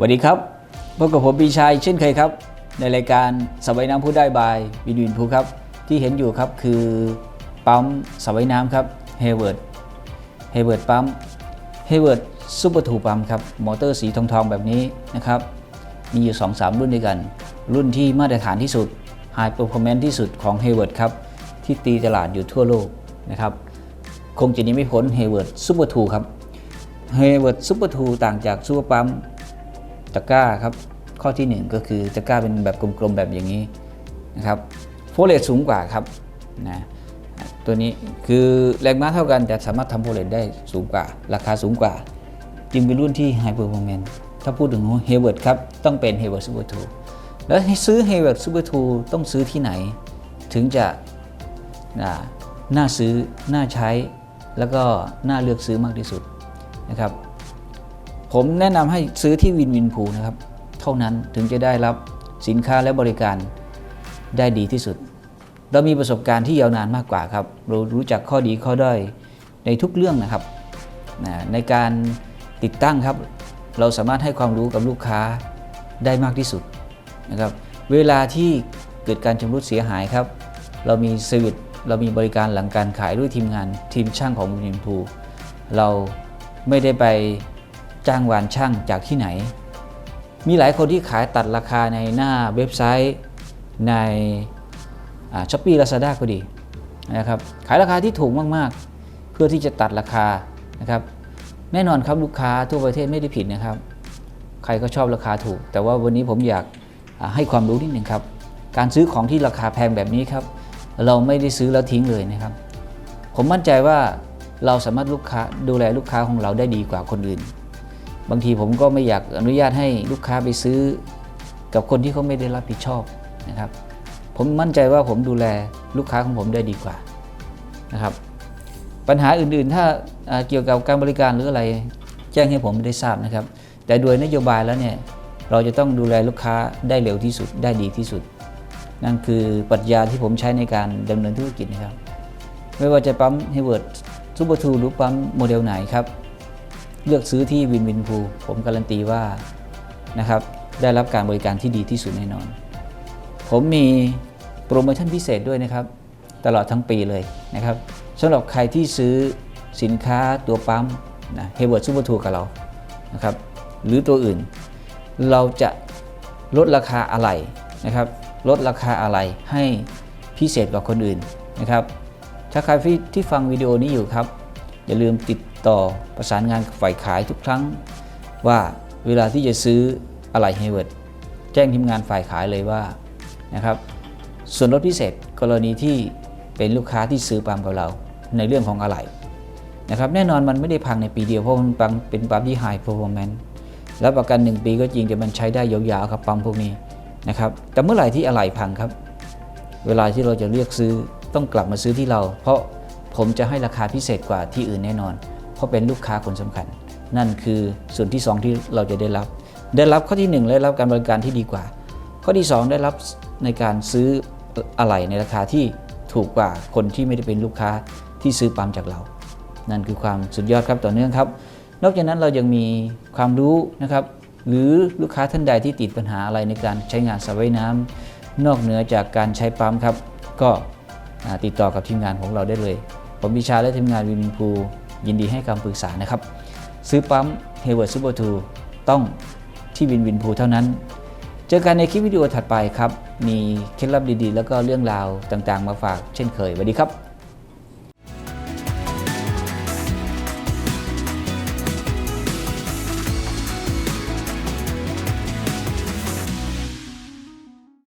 สวัสดีครับพบกับผมปีชัยเช่นเคยครับ ในรายการสบายน้ำผู้ได้บายวินวินภูครับ ที่เห็นอยู่ครับคือปั๊มสบายน้ำครับเฮเวิร์ดเฮเวิร์ดปั๊มเฮเวิร์ดซูเปอร์ทูปั๊มครับมอเตอร์สีทองทองแบบนี้นะครับ มีอยู่ 2-3 รุ่นด้วยกัน รุ่นที่มาตรฐานที่สุด High Performance ที่สุดของ h a y w a r d ครับ ที่ตีตลาดอยู่ทั่วโลกนะครับ คงจะนี้ไม่พ้น h a y w a r d Super 2ครับ h a y w a r d Super 2ต่างจากซูเปอร์ปั๊ม ตะกร้าครับ ข้อทีหนึ่1 ก็คือตะกร้าเป็นแบบกลมๆแบบอย่างนี้นะครับโฟเลตสูงกว่าครับนะตัวนี้คือแรงม้าเท่ากันแต่สามารถทำโฟเลตได้สูงกว่า ราคาสูงกว่า จึงเป็นรุ่นที่ High Performance ถ้าพูดถึง h a y w a r d ครับ ต้องเป็น h a y w a r d Super 2แล้วให้ซื้อ h a y w a r d Super 2ต้องซื้อที่ไหน ถึงจะน่าซื้อ น่าใช้แล้วก็น่าเลือกซื้อมากที่สุดนะครับ ผมแนะนำให้ซื้อที่วินวินพูนะครับ เท่านั้นถึงจะได้รับสินค้าและบริการได้ดีที่สุด เรามีประสบการณ์ที่ยาวนานมากกว่าครับ เรารู้จักข้อดีข้อด้อยในทุกเรื่องนะครับ ในการติดตั้งครับ เราสามารถให้ความรู้กับลูกค้าได้มากที่สุดนะครับ เวลาที่เกิดการชำรุดเสียหายครับ เรามีเซอร์วิสเรามีบริการหลังการขายด้วยทีมงานทีมช่างของวินวินพูเราไม่ได้ไป จ้างวานช่างจากที่ไหน มีหลายคนที่ขายตัดราคาในหน้าเว็บไซต์ในช้อปปี้ลาซาด้าก็ดีนะครับขายราคาที่ถูกมากๆ เพื่อที่จะตัดราคานะครับแน่นอนครับลูกค้าทั่วประเทศไม่ได้ผิดนะครับ ใครก็ชอบราคาถูก แต่ว่าวันนี้ผมอยากให้ความรู้นิดหนึ่งครับ การซื้อของที่ราคาแพงแบบนี้ครับ เราไม่ได้ซื้อแล้วทิ้งเลยนะครับ ผมมั่นใจว่าเราสามารถลูกค้าดูแลลูกค้าของเราได้ดีกว่าคนอื่น บางทีผมก็ไม่อยากอนุญาตให้ลูกค้าไปซื้อ กับคนที่เขาไม่ได้รับผิดชอบนะครับ ผมมั่นใจว่าผมดูแลลูกค้าของผมได้ดีกว่านะครับ ปัญหาอื่นๆ ถ้าอ่าเกี่ยวกับการบริการหรืออะไร แจ้งให้ผมได้ทราบนะครับ แต่โดยนโยบายแล้วเนี่ยเราจะต้องดูแลลูกค้าได้เร็วที่สุดได้ดีที่สุด นั่นคือปรัชญาที่ผมใช้ในการดำเนินธุรกิจนะครับ ไม่ว่าจะปั๊มเฮเวิร์ดซูเปอร์ทูหรือปั๊มโมเดลไหนครับ เลือกซื้อที่วินวินพูผมการันตีว่านะครับได้รับการบริการที่ดีที่สุดแน่นอน ผมมีโปรโมชั่นพิเศษด้วยนะครับ ตลอดทั้งปีเลยนะครับสำหรับใครที่ซื้อสินค้าตัวปั๊มนะเฮเวิร์ดซูเปอร์ทูกับเรานะครับหรือตัวอื่น เราจะลดราคาอะไหล่นะครับ ลดราคาอะไหล่ให้พิเศษกว่าคนอื่นนะครับ ถ้าใครที่ฟังวิดีโอนี้อยู่ครับ อย่าลืมติดต่อประสานงานกับฝ่ายขายทุกครั้ง ว่าเวลาที่จะซื้ออะไหล่เฮเวิร์ดแจ้งทีมงานฝ่ายขายเลยว่านะครับส่วนลดพิเศษกรณีที่เป็นลูกค้าที่ซื้อปั๊มกับเราในเรื่องของอะไหล่นะครับแน่นอนมันไม่ได้พังในปีเดียวเพราะมันปั๊มเป็นปั๊มที่ High Performance แล้วประกัน 1 ปีก็จริงแต่มันใช้ได้ยาวๆครับปั๊มพวกนี้นะครับแต่เมื่อไหร่ที่อะไหล่พังครับ เวลาที่เราจะเลือกซื้อต้องกลับมาซื้อที่เรา เพราะ ผมจะให้ราคาพิเศษกว่าที่อื่นแน่นอน เพราะเป็นลูกค้าคนสำคัญ นั่นคือส่วนที่ 2 ที่เราจะได้รับ ได้รับข้อที่ 1 ได้รับการบริการที่ดีกว่า ข้อที่ 2 ได้รับในการซื้ออะไหล่ในราคาที่ถูกกว่าคนที่ไม่ได้เป็นลูกค้าที่ซื้อปั๊มจากเรา นั่นคือความสุดยอดครับต่อเนื่องครับ นอกจากนั้นเรายังมีความรู้นะครับ หรือลูกค้าท่านใดที่ติดปัญหาอะไรในการใช้งานสระว่ายน้ำนอกเหนือจากการใช้ปั๊มครับ ก็ติดต่อกับทีมงานของเราได้เลย ผมบิชาและทีมงานวินพูยินดีให้คำปรึกษานะครับ ซื้อปั๊มเฮเวิร์ดซูเปอร์ทูต้องที่วินวินพูเท่านั้น เจอกันในคลิปวิดีโอถัดไปครับ มีเคล็ดลับดีๆ แล้วก็เรื่องราวต่างๆ มาฝากเช่นเคยสวัสดีครับ